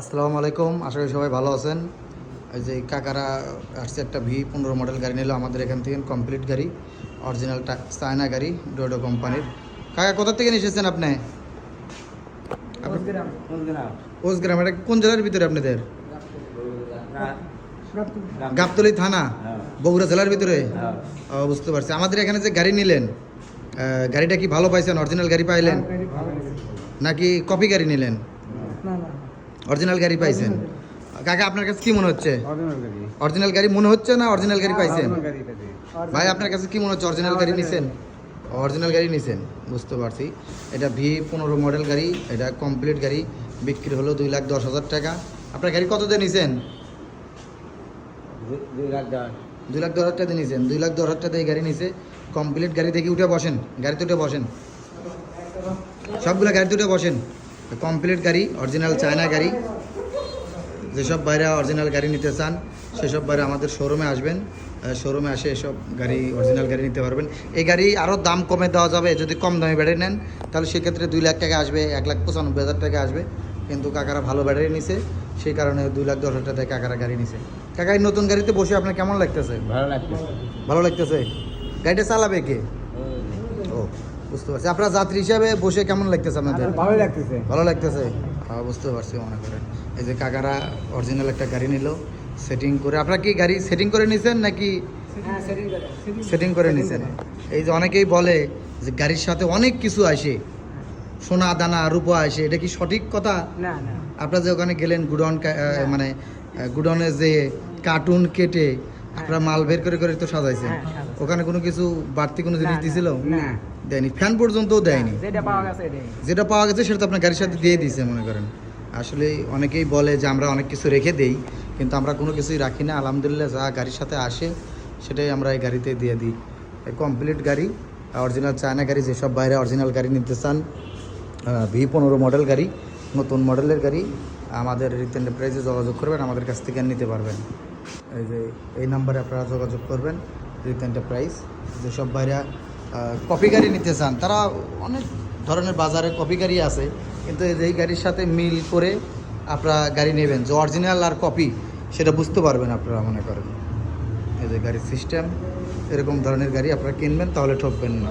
আসসালামু আলাইকুম আশা করি সবাই ভালো আছেন। এই যে কাকারা আসছে একটা ভি পনেরো মডেল গাড়ি নিল আমাদের এখান থেকে কমপ্লিট গাড়ি অরিজিনাল চায়না গাড়ি ডোডো কোম্পানির। কাকা কোথা থেকে এসেছেন আপনি? ওসগ্রাম এটা কোন জেলার ভিতরে আপনাদের? গাবতলি। থানা বগুড়া জেলার ভিতরে? ও, বুঝতে পারছি। আমাদের এখানে যে গাড়ি নিলেন গাড়িটা কি ভালো পাইছেন? অরিজিনাল গাড়ি পাইলেন? নাকি কপি গাড়ি নিলেন? অরিজিনাল গাড়ি পাইছেন? কাকা আপনার কাছে কি মনে হচ্ছে? অরিজিনাল গাড়ি। মনে হচ্ছে না অরিজিনাল গাড়ি পাইছেন? ভাই আপনার কাছে কি মনে হচ্ছে অরিজিনাল গাড়ি নিছেন? অরিজিনাল গাড়ি নিছেন বুঝতে পারছি। এটা ভি পনেরো মডেল গাড়ি এটা কমপ্লিট গাড়ি বিক্রি হলো দুই লাখ দশ হাজার টাকা। আপনার গাড়ি কত দিয়ে নিছেন? দুই লাখ দশ। হাজার টাকা দিয়ে নিছেন দুই লাখ দশ হাজার টাকা দিয়ে গাড়ি নিছে। কমপ্লিট গাড়ি দেখি উঠে বসেন গাড়িতে উঠে বসেন। সবগুলো গাড়িতে উঠে বসেন। কমপ্লিট গাড়ি অরিজিনাল চায়না গাড়ি। যেসব বাইরে অরিজিনাল গাড়ি নিতে চান সেসব বাইরে আমাদের শোরুমে আসবেন। শোরুমে আসে এসব গাড়ি অরিজিনাল গাড়ি নিতে পারবেন। এই গাড়ি আরও দাম কমে দেওয়া যাবে যদি কম দামে ব্যাটারি নেন তাহলে সেক্ষেত্রে দুই লাখ টাকা আসবে এক লাখ পঁচানব্বই হাজার টাকা আসবে। কিন্তু কাকারা ভালো ব্যাটারি নিছে সেই কারণে দুই লাখ দশ হাজার টাকা কাকারা গাড়ি নিছে। কাকা এই নতুন গাড়িতে বসে আপনার কেমন লাগতেছে? ভালো লাগছে ভালো লাগতেছে? গাড়িটা চালাবে কে? ও। বুঝতে পারছি। আপনার যাত্রী হিসাবে বসে কেমন লাগতেছে আপনাদের? ভালো লাগতেছে। ভালো লাগতেছে? হ্যাঁ বুঝতে পারছি মনে করেন। এই যে কাকারা অরিজিনাল একটা গাড়ি নিল সেটিং করে আপনারা কি গাড়ি সেটিং করে নিছেন নাকি সেটিং করে নিছেন? এই যে অনেকেই বলে যে গাড়ির সাথে অনেক কিছু আসে। সোনা দানা রূপা আসে। এটা কি সঠিক কথা? না না। আপনারা যে ওখানে গেলেন গুডন মানে গুডনে যে কার্টুন কেটে আপনারা মাল বের করে করে তো সাজাইছেন। হ্যাঁ, ওখানে কোনো কিছু বাড়তি কোনো জিনিস দিছিল? না। দেয়নি ফ্যান পর্যন্তও দেয়নি। যেটা পাওয়া গেছে যেটা পাওয়া গেছে সেটা তো আপনার গাড়ির সাথে দিয়ে দিয়েছে মনে করেন। আসলে অনেকেই বলে যে আমরা অনেক কিছু রেখে দেই কিন্তু আমরা কোনো কিছুই রাখি না। আলহামদুলিল্লাহ যা গাড়ির সাথে আসে সেটাই আমরা এই গাড়িতে দিয়ে দিই। কমপ্লিট গাড়ি অরিজিনাল চায়না গাড়ি যেসব বাইরে অরিজিনাল গাড়ি নিতে চান ভি পনেরো মডেল গাড়ি নতুন মডেলের গাড়ি আমাদের রিটেন প্রাইসে যোগাযোগ করবেন আমাদের কাছ থেকে নিতে পারবেন। এই যে এই নাম্বারে আপনারা যোগাযোগ করবেন রিটেন প্রাইস যেসব বাইরে কপি গাড়ি নিতে চান, তারা অনেক ধরনের বাজারে কপি গাড়ি আছে, কিন্তু এই গাড়ির সাথে মিল করে আপনারা গাড়ি নেবেন। যে অরিজিনাল আর কপি সেটা বুঝতে পারবেন আপনারা, মনে করেন। এই যে গাড়ির সিস্টেম এরকম ধরনের গাড়ি আপনারা কিনবেন, তাহলে ঠকবেন না।